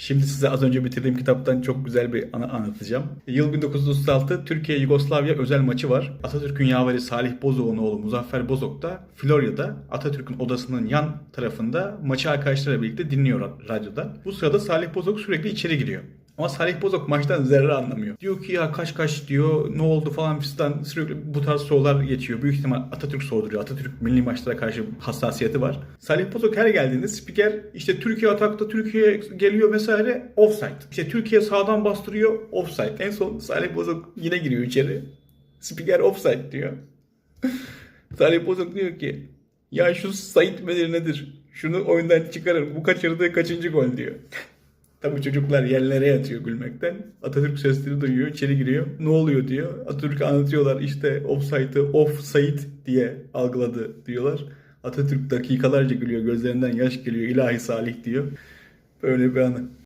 Şimdi size az önce bitirdiğim kitaptan çok güzel bir anı anlatacağım. Yıl 1936 Türkiye-Yugoslavya özel maçı var. Atatürk'ün yaveri Salih Bozok'un oğlu Muzaffer Bozok da Florya'da Atatürk'ün odasının yan tarafında maçı arkadaşlarıyla birlikte dinliyor ra- radyodan. Bu sırada Salih Bozok sürekli içeri giriyor. Ama Salih Bozok maçtan zerre anlamıyor. Diyor ki ya kaç kaç diyor ne oldu falan fistan sürekli bu tarz sorular geçiyor. Büyük ihtimal Atatürk sorduruyor. Atatürk milli maçlara karşı hassasiyeti var. Salih Bozok her geldiğinde spiker işte Türkiye atakta Türkiye geliyor vesaire offside. İşte Türkiye sağdan bastırıyor offside. En son Salih Bozok yine giriyor içeri. Spiker offside diyor. Salih Bozok diyor ki ya şu Sait Medir nedir? Şunu oyundan çıkarın. Bu kaçırdığı kaçıncı gol diyor. Tabii çocuklar yerlere yatıyor gülmekten. Atatürk sesleri duyuyor, içeri giriyor. Ne oluyor diyor. Atatürk anlatıyorlar işte offside'ı offside diye algıladı diyorlar. Atatürk dakikalarca gülüyor, gözlerinden yaş geliyor. İlahi Salih diyor. Böyle bir anı.